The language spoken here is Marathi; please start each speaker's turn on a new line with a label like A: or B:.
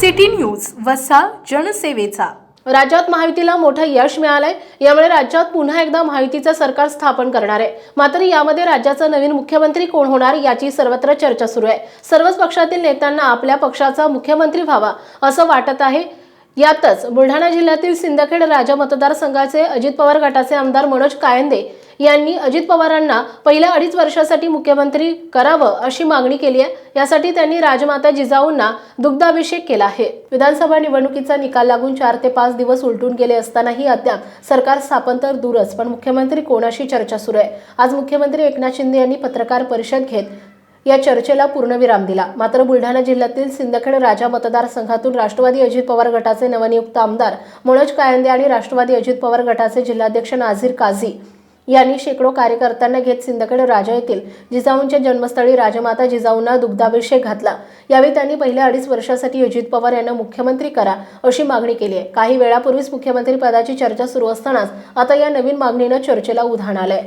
A: सिटी न्यूज वसा जनसेवेचा.
B: राज्यात महायुतीला मोठं यश मिळालंय. यामुळे राज्यात पुन्हा एकदा महायुतीचं सरकार स्थापन करणार आहे. मात्र यामध्ये राज्याचा नवीन मुख्यमंत्री कोण होणार याची सर्वत्र चर्चा सुरू आहे. सर्वच पक्षातील नेत्यांना आपल्या पक्षाचा मुख्यमंत्री व्हावा असं वाटत आहे. यातच बुलढाणा जिल्ह्यातील सिंदखेड राजा मतदारसंघाचे अजित पवार गटाचे आमदार मनोज कायंदे यांनी अजित पवारांना पहिल्या अडीच वर्षासाठी मुख्यमंत्री करावं अशी मागणी केली आहे. यासाठी त्यांनी राजमाता जिजाऊंना दुग्धाभिषेक केला आहे. विधानसभा निवडणुकीचा निकाल लागून चार ते पाच दिवस उलटून गेले असतानाही अद्याप सरकार स्थापन तर दूरच पण मुख्यमंत्री कोणाशी चर्चा सुरू आहे? आज मुख्यमंत्री एकनाथ शिंदे यांनी पत्रकार परिषद घेत या चर्चेला पूर्णविराम दिला. मात्र बुलढाणा जिल्ह्यातील सिंदखेड राजा मतदारसंघातून राष्ट्रवादी अजित पवार गटाचे नवनियुक्त आमदार मनोज कायंदे आणि राष्ट्रवादी अजित पवार गटाचे जिल्हाध्यक्ष नाझीर काझी यांनी शेकडो कार्यकर्त्यांना घेत सिंदखेड राजा येथील जिजाऊंच्या जन्मस्थळी राजमाता जिजाऊंना दुग्धाभिषेक घातला. यावेळी त्यांनी पहिल्या अडीच वर्षासाठी अजित पवार यांना मुख्यमंत्री करा अशी मागणी केली आहे. काही वेळापूर्वीच मुख्यमंत्री पदाची चर्चा सुरू असतानाच आता या नवीन मागणीनं चर्चेला उधाण आलंय.